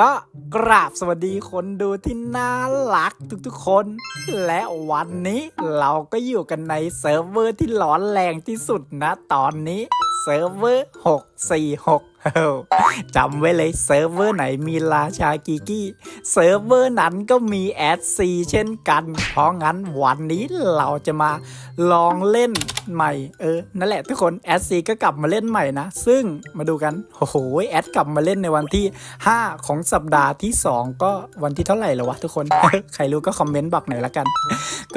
ก็กราบสวัสดีคนดูที่น่ารักทุกๆคน และวันนี้เราก็อยู่กันในเซิร์ฟเวอร์ที่ร้อนแรงที่สุดนะตอนนี้ เซิร์ฟเวอร์ 646 จำไว้เลยเซิร์ฟเวอร์ไหนมีราชากิกี้เซิร์ฟเวอร์นั้นก็มีแอดซีเช่นกัน เพราะงั้นวันนี้เราจะมาลองเล่นใหม่ เออ นั่นแหละทุกคนแอดซีก็กลับมาเล่นใหม่นะ ซึ่งมาดูกัน โอ้โหแอดกลับมาเล่นในวันที่ 5 ของสัปดาห์ที่ 2 ก็วันที่เท่าไหร่แล้ววะทุกคน ใครรู้ก็คอมเมนต์บอกหน่อยละกัน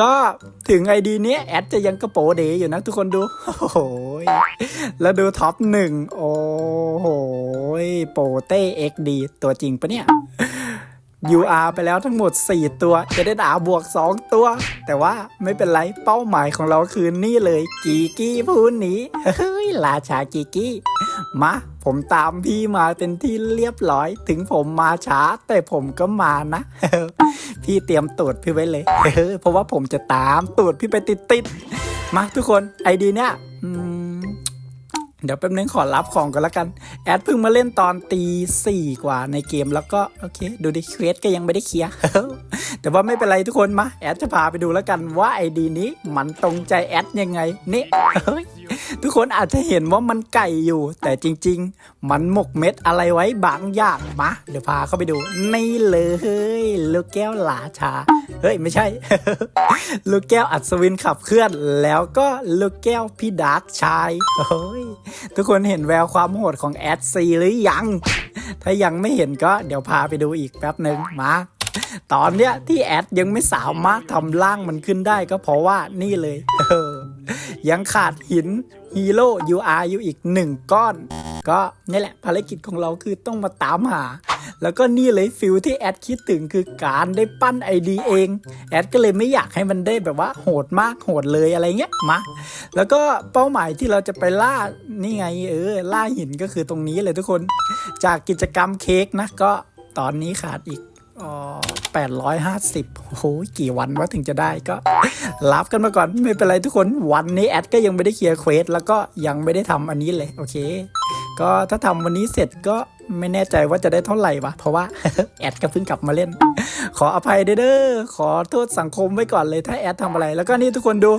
ก็ถึงไอดีนี้แอดจะยังกระโปรเดอยู่นะทุกคนดูโอ้โหแล้วดูท็อปหนึ่งโอ้โหโปเต้เอ็กดีตัวจริงปะเนี่ย UR ไปแล้วทั้งหมด 4 ตัวจะได้ดาบวก 2 ตัว แต่ว่าไม่เป็นไรเป้าหมายของเราคือนี่เลย กีกี้ผู้นี้เฮ้ยราชากีกี้มาผมตามพี่มาเป็นที่เรียบร้อย ถึงผมมาช้า แต่ผมก็มานะ พี่เตรียมตูดพี่ไว้เลยเพราะว่าผมจะตามตูดพี่ไปติดๆมาทุกคนไอดีเนี่ย เดี๋ยวแป๊บนึงขอรับของกันละกัน แอดเพิ่งมาเล่นตอนตีสี่กว่าในเกมแล้วก็ โอเค ดูดิเควสก็ยังไม่ได้เคลียร์แต่ว่าไม่เป็นไรทุกคนมา แอดจะพาไปดูแล้วกันว่าไอดีนี้มันตรงใจแอดยังไง นี่ย ทุกคนอาจจะเห็นว่ามันไก่อยู่ แต่จริง ๆ มันหมกเม็ดอะไรไว้บางอย่างมาเดี๋ยวพาเข้าไปดูนี่เลยลูกแก้วหลาชา เฮ้ย ไม่ใช่ ลูกแก้วอัศวินขับเคลื่อน แล้วก็ลูกแก้วพี่ดาร์กชายเฮ้ยทุกคนเห็นแววความโหดของแอดซีหรือยัง ถ้ายังไม่เห็นก็เดี๋ยวพาไปดูอีกแป๊บหนึ่งมาตอนเนี้ยที่แอดยังไม่สามารถทำร่างมันขึ้นได้ก็เพราะว่านี่เลยเออยังขาดหิน ฮีโร่ UR อยู่อีกหนึ่งก้อน ก็นี่แหละภารกิจของเราคือต้องมาตามหา แล้วก็นี่เลยฟิลที่แอดคิดถึงคือการได้ปั้นไอดีเอง แอดก็เลยไม่อยากให้มันได้แบบว่าโหดมากโหดเลยอะไรเงี้ยมา แล้วก็เป้าหมายที่เราจะไปล่านี่ไงเออล่าหินก็คือตรงนี้เลยทุกคน จากกิจกรรมเค้กนะก็ตอนนี้ขาดอีก แปดร้อยห้าสิบโหกี่วันวะถึงจะได้ก็รับกันมาก่อนไม่เป็นไรทุกคนวันนี้แอดก็ยังไม่ได้เคลียร์เควสแล้วก็ยังไม่ได้ทำอันนี้เลย โอเค ก็ถ้าทำวันนี้เสร็จก็ไม่แน่ใจว่าจะได้เท่าไหร่วะเพราะว่าแอดก็เพิ่งกลับมาเล่น ขออภัยเด้อขอโทษสังคมไว้ก่อนเลยถ้าแอดทำอะไร แล้วก็นี่ทุกคนดู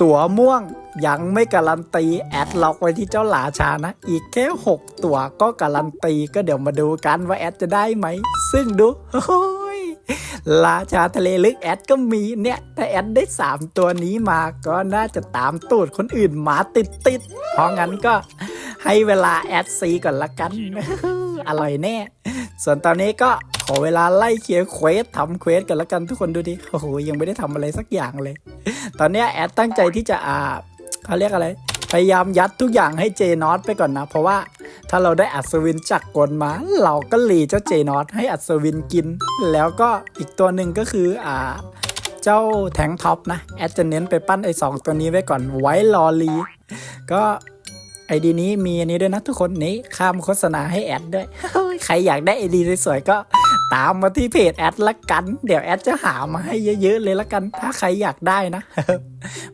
ตั๋วม่วงยังไม่การันตี แอดล็อกไว้ที่เจ้าหลาชานะ อีกแค่ 6 ตั๋วก็การันตีก็เดี๋ยวมาดูกันว่าแอดจะได้ไหม ซึ่งดูโอ้ยราชาทะเลลึกแอดก็มีเนี่ยถ้าแอดได้ 3 ตัวนี้มาก็น่าจะตามตูดคนอื่นมาติดติดๆเพราะงั้นก็ให้เวลาแอดซีก่อนละกัน อร่อยแน่ ส่วนตอนนี้ก็ขอเวลาไล่เคลียร์เควสทำเควสกันละกันทุกคนดูดิโอ้โหยังไม่ได้ทำอะไรสักอย่างเลย ตอนนี้แอดตั้งใจที่จะอ่าเขาเรียกอะไรพยายามยัดทุกอย่างให้เจนอตไปก่อนนะ เพราะว่าถ้าเราได้อัศวินจักรกลมา เราก็หลีเจ้าเจนอตให้อัศวินกิน แล้วก็อีกตัวหนึ่งก็คืออ่าเจ้าแทงท็อปนะ แอดจะเน้นไปปั้นไอ้สองตัวนี้ไว้ก่อนไว้รอลีก็ ไอดีนี้มีอันนี้ด้วยนะทุกคนนี้ข้ามโฆษณาให้แอดด้วย ใครอยากได้ไอดีสวยๆก็ตามมาที่เพจแอดละกัน เดี๋ยวแอดจะหามาให้เยอะๆเลยละกัน ถ้าใครอยากได้นะ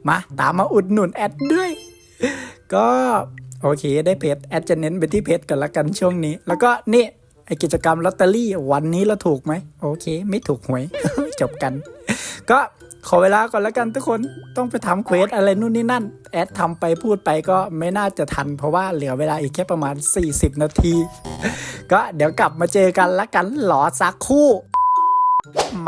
มาตามมาอุดหนุนแอดด้วย ก็โอเคได้เพจแอดจะเน้นไปที่เพจกันละกันช่วงนี้ แล้วก็นี่ไอกิจกรรมลอตเตอรี่วันนี้เราถูกไหมโอเค ไม่ถูกหวยจบกัน ก็ ขอเวลาก่อนแล้วกันทุกคนต้องไปทำเควสอะไรนู่นนี่นั่น แอดทำไปพูดไปก็ไม่น่าจะทัน เพราะว่าเหลือเวลาอีกแค่ประมาณ 40 นาที ก็เดี๋ยวกลับมาเจอกันละกันหลอสักคู่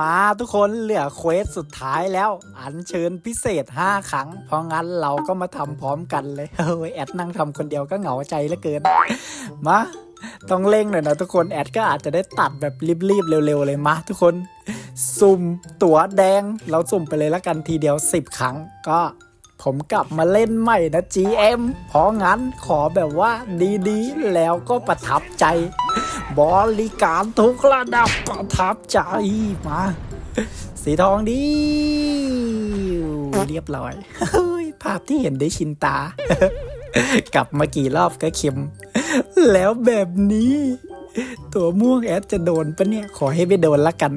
มาทุกคนเหลือเควสสุดท้ายแล้ว อัญเชิญพิเศษ 5 ครั้ง เพราะงั้นเราก็มาทำพร้อมกันเลยเฮ้ยแอดนั่งทำคนเดียวก็เหงาใจเหลือเกิน มาต้องเร่งหน่อยนะทุกคนแอดก็อาจจะได้ตัดแบบรีบๆเร็วๆเลยมาทุกคน สุ่มตั๋วแดง เราสุ่มไปเลยละกันทีเดียว 10 ครั้ง ก็ผมกลับมาเล่นใหม่นะ GM เพราะงั้นขอแบบว่าดีๆ แล้วก็ประทับใจ บริการทุกระดับประทับใจมา สีทองดีเรียบร้อย ภาพที่เห็นได้ชินตา กลับมากี่รอบก็เข็ม แล้วแบบนี้ ตัวม่วงแอดจะโดนปะเนี่ย ขอให้ไม่โดนละกัน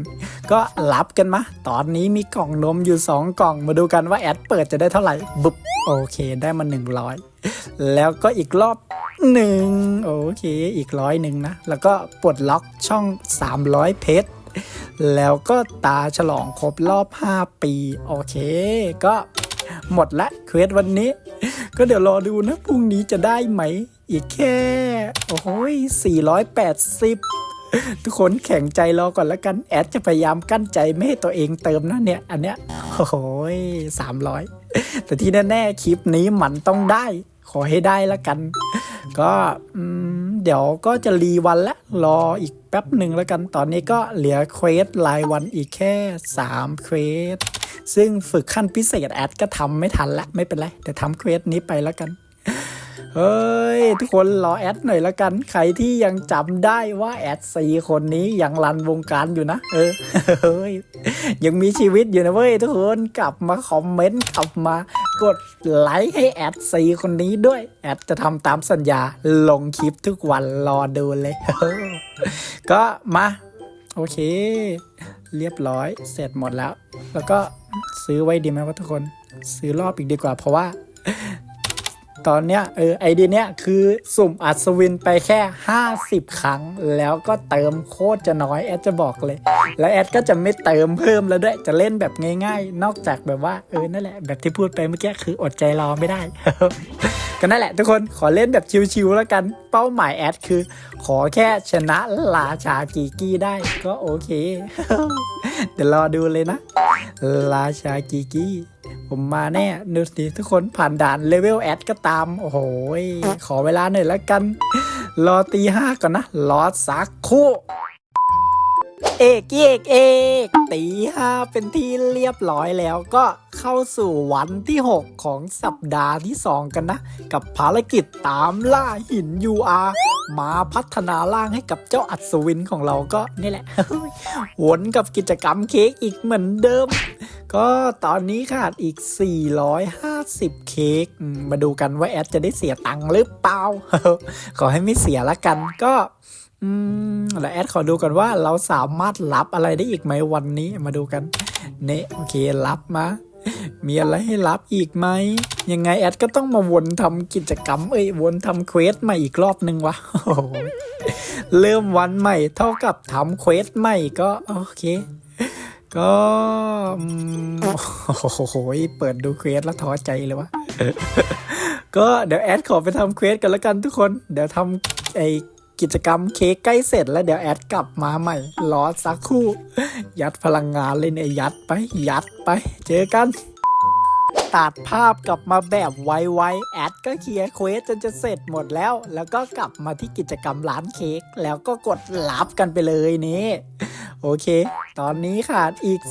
ก็รับกันมาตอนนี้มีกล่องนมอยู่สองกล่องมาดูกันว่าแอดเปิดจะได้เท่าไหร่บุบโอเคได้มาหนึ่งร้อยแล้วก็อีกรอบหนึ่งโอเคอีกร้อยหนึ่งนะ แล้วก็ปลดล็อกช่อง 300 เพชรแล้วก็ตาฉลองครบรอบ 5 ปี โอเค ก็หมดละเควสวันนี้ ก็เดี๋ยวรอดูนะพรุ่งนี้จะได้ไหม อีกแค่ โอ้โห480 ทุกคนแข็งใจรอก่อนแล้วกัน แอดจะพยายามกั้นใจไม่ให้ตัวเองเติมนะเนี่ย อันเนี้ย โอ้โหสามร้อยแต่ที่แน่ๆ คลิปนี้มันต้องได้ ขอให้ได้ล้วกัน ก็เดี๋ยวก็จะรีวันละ รออีกแป๊บหนึ่งแล้วกัน ตอนนี้ก็เหลือเควสรายวันอีกแค่3เควสซึ่งฝึกขั้นพิเศษแอดก็ทำไม่ทันละ ไม่เป็นไร เดี๋ยวทำเควสนี้ไปแล้วกัน เฮ้ย ทุกคนรอแอดหน่อยละกัน ใครที่ยังจำได้ว่าแอดสี่คนนี้ยังรันวงการอยู่นะ เออเฮ้ยยังมีชีวิตอยู่นะเว้ยทุกคนกลับมาคอมเมนต์กลับมากดไลค์ให้แอดซีคนนี้ด้วย แอดจะทำตามสัญญาลงคลิปทุกวันรอดูเลย ก็มา โอเค เรียบร้อยเสร็จหมดแล้ว แล้วก็ซื้อไว้ดีไหมวะทุกคน ซื้อรอบอีกดีกว่าเพราะว่า ตอนเนี้ยเออไอเดียเนี้ยคือสุ่มอัศวินไปแค่ 50 ครั้ง แล้วก็เติมโคตรจะน้อยแอดจะบอกเลย แล้วแอดก็จะไม่เติมเพิ่มแล้วด้วยจะเล่นแบบง่าย ๆ นอกจากแบบว่าเออนั่นแหละแบบที่พูดไปเมื่อกี้คืออดใจรอไม่ได้ ก็นั่นแหละทุกคนขอเล่นแบบชิวๆแล้วกันเป้าหมายแอดคือ ขอแค่ชนะราชากีกี้ได้ก็โอเค เดี๋ยวรอดูเลยนะ ราชากีกี้ผมมาแน่ดูสิทุกคนผ่านด่านเลเวลแอดก็ตาม โอ้โหขอเวลาหน่อยและกัน รอตีห้าก่อนนะ รอสักคู่ เอกเอกเอกตีห้าเป็นที่เรียบร้อยแล้วก็เข้าสู่วันที่ 6 ของสัปดาห์ที่ 2 กันนะ กับภารกิจตามล่าหิน UR มาพัฒนาร่างให้กับเจ้าอัศวินของเราก็นี่แหละ วนกับกิจกรรมเค้กอีกเหมือนเดิม ก็ตอนนี้ขาดอีก 450 เค้กมาดูกันว่าแอดจะได้เสียตังค์หรือเปล่า ขอให้ไม่เสียละกันก็ อืมแล้วแอดขอดูกันว่าเราสามารถรับอะไรได้อีกไหมวันนี้มาดูกันเนะโอเครับมามีอะไรให้รับอีกไหม ยังไงแอดก็ต้องมาวนทำกิจกรรม เอ้ยวนทำเควสใหม่อีกรอบนึงวะโอ้เริ่มวันใหม่ เท่ากับทำเควสใหม่ก็โอเค ก็โอ้โหเปิดดูเควสแล้วท้อใจเลยวะก็เดี๋ยวแอดขอไปทำเควสกันแล้วกันทุกคน เดี๋ยวทำไอ กิจกรรมเค้กใกล้เสร็จแล้วเดี๋ยวแอดกลับมาใหม่รอสักครู่ ยัดพลังงานเลยเนี่ยยัดไป ยัดไป เจอกัน ตัดภาพกลับมาแบบไวๆแอดก็เคลียร์เควสจนจะเสร็จหมดแล้ว แล้วก็กลับมาที่กิจกรรมร้านเค้กแล้วก็กดรับกันไปเลยนี่ โอเค ตอนนี้ขาดอีก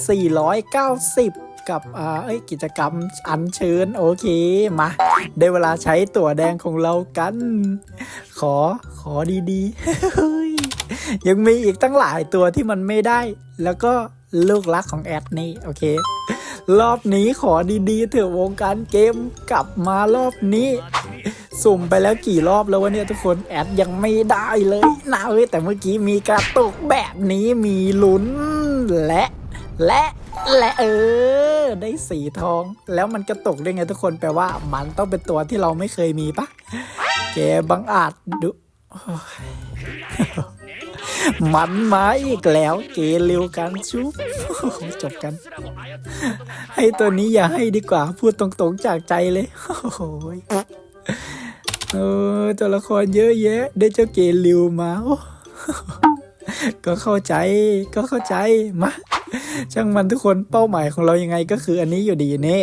490 กับอ่าเอ้ยกิจกรรมอัญเชิญโอเคมาได้เวลาใช้ตั๋วแดงของเรากัน ขอขอดีๆยยังมีอีกตั้งหลายตัวที่มันไม่ได้ แล้วก็ลูกรักของแอดนี่โอเค รอบนี้ขอดีๆเถอะวงการเกมกลับมารอบนี้สุ่มไปแล้วกี่รอบแล้ววะเนี่ยทุกคนแอดยังไม่ได้เลยนะเว้ยแต่เมื่อกี้มีกระตุกแบบนี้มีลุ้นและ และ และเออ ได้สีทอง แล้วมันกระตกได้ไงทุกคนแปลว่า มันต้องเป็นตัวที่เราไม่เคยมีปะแกบังอาจดูมันมาอีกแล้ว เกเร็วกันชุบจบกัน ให้ตัวนี้อย่าให้ดีกว่า พูดตรงๆจากใจเลยโอ้โหยเออตัวละครเยอะแยะ ได้เจ้าเกลิวมาก็เข้าใจก็เข้าใจมา ช่างมันทุกคนเป้าหมายของเรายังไงก็คืออันนี้อยู่ดีนี่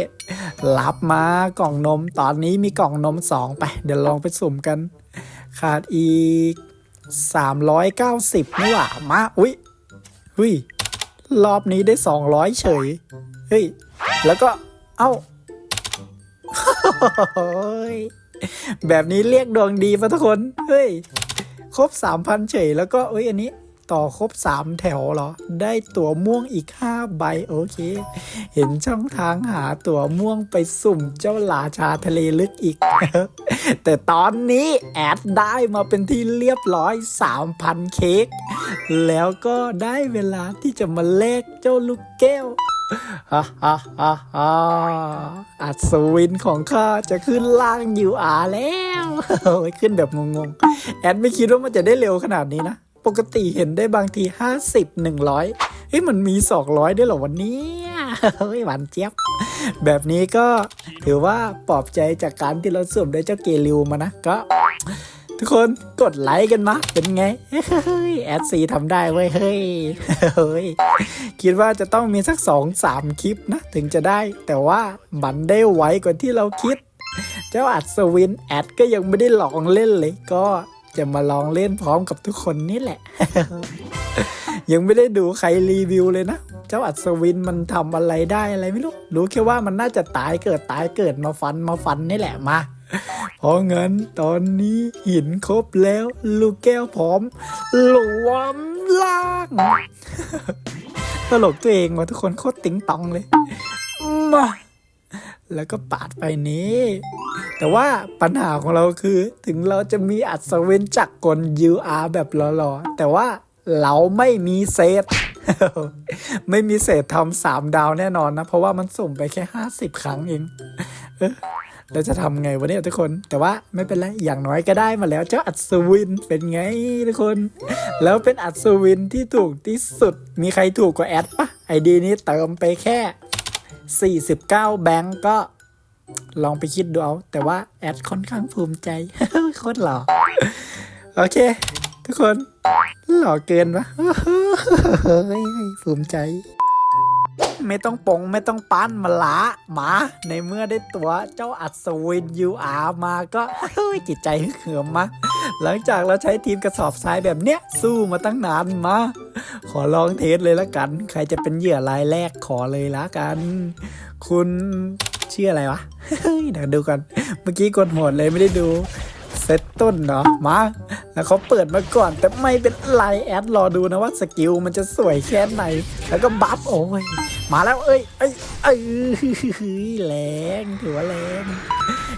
รับมากล่องนมตอนนี้มีกล่องนมสองไป เดี๋ยวลองไปสุ่มกัน ขาดอีก 390นี่หว่ามาอุ้ยอุ้ยรอบนี้ได้ 200 เฉย เฮ้ย แล้วก็ เอ้าโอ้ยแบบนี้เรียกดวงดีปะทุกคน เฮ้ย ครบ 3,000 เฉย แล้วก็เอ้ย อันนี้ ต่อครบ 3 แถวเหรอ ได้ตั๋วม่วงอีก 5 ใบโอเค เห็นช่องทางหาตั๋วม่วงไปสุ่มเจ้าราชาทะเลลึกอีก แต่ตอนนี้แอดได้มาเป็นที่เรียบร้อย 3,000 เค้ก แล้วก็ได้เวลาที่จะมาเลกเจ้าลูกแก้วฮ่าฮ่าฮ่าฮ่าอัศวินของข้าจะขึ้นล่างอยู่อาแล้ว ขึ้นแบบงงๆ แอดไม่คิดว่ามันจะได้เร็วขนาดนี้นะ ปกติเห็นได้บางที 50 100เฮ้ยมันมี 200 ด้วยเหรอวันนี้เฮ้ยหวานเจี๊ยบ แบบนี้ก็ถือว่าปลอบใจจากการที่เราสวมได้เจ้าเกลิวมานะก็ ทุกคนกดไลค์กันมาเป็นไง เฮ้ย แอดซีทำได้เว้ยเฮ้ยเฮ้ย คิดว่าจะต้องมีสักสองสามคลิปนะ ถึงจะได้ แต่ว่ามันได้ไวกว่าที่เราคิด เจ้าอัศวินแอดก็ยังไม่ได้ลองเล่นเลยก็ จะมาลองเล่นพร้อมกับทุกคนนี่แหละ ยังไม่ได้ดูใครรีวิวเลยนะ เจ้าอัศวินมันทำอะไรได้อะไรไม่รู้ รู้แค่ว่ามันน่าจะตายเกิดตายเกิดมาฟันมาฟันนี่แหละมาเพราะงั้นตอนนี้หินครบแล้ว ลูกแก้วพร้อมหลวมล่างตลกตัวเองว่ะทุกคนโคตรติ๊งตองเลยมา แล้วก็ปาดไปนี้ แต่ว่าปัญหาของเราคือ ถึงเราจะมีอัศวินจักรกล UR แบบหล่อๆ แต่ว่าเราไม่มีเศษ ไม่มีเศษทำสามดาวแน่นอนนะ เพราะว่ามันสุ่มไปแค่ห้าสิบครั้งเองเออแล้วจะทำไงวะเนี่ยทุกคน แต่ว่าไม่เป็นไร อย่างน้อยก็ได้มาแล้วเจ้าอัศวินเป็นไงทุกคน แล้วเป็นอัศวินที่ถูกที่สุด มีใครถูกกว่าแอดปะไอดีนี้เติมไปแค่ 49 แบงก์ก็ลองไปคิดดูเอา แต่ว่าแอดค่อนข้างภูมิใจ โคตรหล่อ โอเค ทุกคน หล่อเกินปะภูมิใจ ไม่ต้องปงไม่ต้องปั้นมาละหมา ในเมื่อได้ตัวเจ้าอัศวินยูอามาก็เฮ้ยจิตใจฮึกเหิมมาหลังจากเราใช้ทีมกระสอบทรายแบบเนี้ยสู้มาตั้งนานมา ขอลองเทสเลยละกัน ใครจะเป็นเหยื่อรายแรกขอเลยละกัน คุณชื่ออะไรวะเฮ้ยเดี๋ยวดูกัน เมื่อกี้กดโหดเลยไม่ได้ดูเซตต้นเนาะมาแล้วเขาเปิดมาก่อน แต่ไม่เป็นไรแอดรอดูนะว่าสกิลมันจะสวยแค่ไหน แล้วก็บัฟโอ้ย มาแล้วเอ้ยเอ้ยเอ้ยแรงถือว่าแรง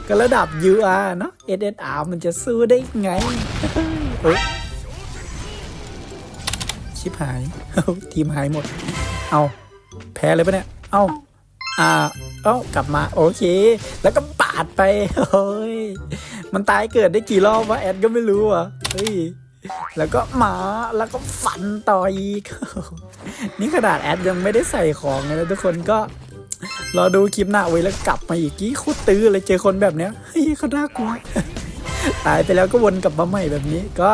ก็ระดับ UR เนาะ SSR มันจะสู้ได้ไงเอ้ยชิบหายทีมหายหมด เอาแพ้เลยปะเนี่ย เอาอ่าเอ้ากลับมาโอเค แล้วก็ปาดไปเฮ้ยมันตายเกิดได้กี่รอบวะแอดก็ไม่รู้อะเฮ้ยแล้วก็หมาแล้วก็ฟันต่ออีก นี่ขนาดแอดยังไม่ได้ใส่ของเลยนะทุกคนก็รอดูคลิปหน้าไว้แล้วกลับมาอีกกี้โคตรตื้อเลยเจอคนแบบเนี้ยเฮ้ยเขาน่ากลัวตายไปแล้วก็วนกลับมาใหม่แบบนี้ก็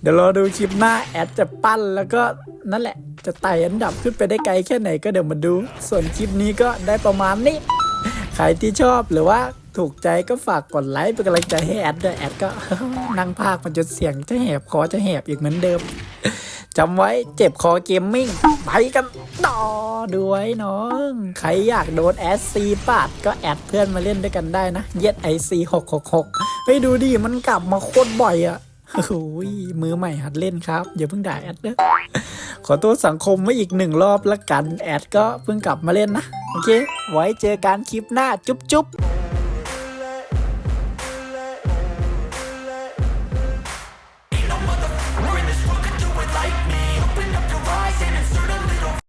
เดี๋ยวรอดูคลิปหน้าแอดจะปั้นแล้วก็นั่นแหละ จะไต่อันดับขึ้นไปได้ไกลแค่ไหนก็เดี๋ยวมาดู ส่วนคลิปนี้ก็ได้ประมาณนี้ใครที่ชอบหรือว่าถูกใจก็ฝากกดไลค์เป็นกำลังใจให้แอดด้วยแอดก็นั่งภาคมันจนเสียงจะแหบคอจะแหบอีกเหมือนเดิม จำไว้เจ็บคอเกมมิ่ง ไปกันต่อด้วยน้อง ใครอยากโดนแอดซีปาดก็แอดเพื่อนมาเล่นด้วยกันได้นะ เย็ดไอซีหกหกหกไปดูดิมันกลับมาโคตรบ่อยอะโอ้โหมือใหม่หัดเล่นครับ อย่าเพิ่งด่าแอดเด้อขอโทษสังคมไว้อีกหนึ่งรอบละกัน แอดก็เพิ่งกลับมาเล่นนะ โอเค ไว้เจอกันคลิปหน้าจุ๊บจุ๊บ